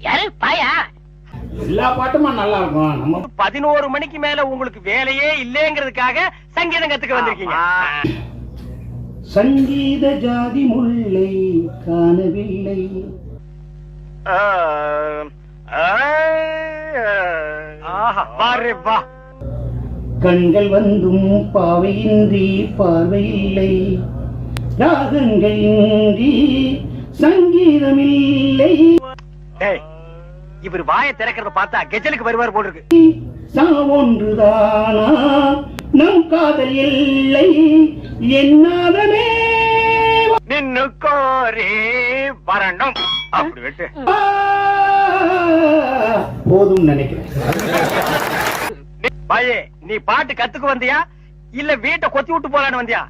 யாரு? பாயா? எல்லா பாட்டுமா நல்லா இருக்கும் நம்ம பதினோரு மணிக்கு மேல உங்களுக்கு வேலையே இல்லைங்கிறதுக்காக சங்கீதம் கத்துக்க வந்திருக்கீங்க. சங்கீத ஜாதி முல்லை காணவில்லை. ஆஹா, பாரு வா. கண்கள் வந்தும் பாவையின்றி பார்வையில்லை. ராகங்கள் இன்றி சங்கீதமில்லை இவர் வாயை திறக்கிறத பார்த்தா கெஜலுக்கு வருவார் போல் இருக்கு சாவொன்றுதானா நம் காதல் எல்லை என்னாதமே நின்னு கோரி வரணும். அப்படி விட்டு. போதும் நினைக்கிறேன். பாயே நீ பாட்டு கத்துக்கு வந்தியா? இல்ல வீட்டை கொத்தி விட்டு போலான்னு வந்தியா.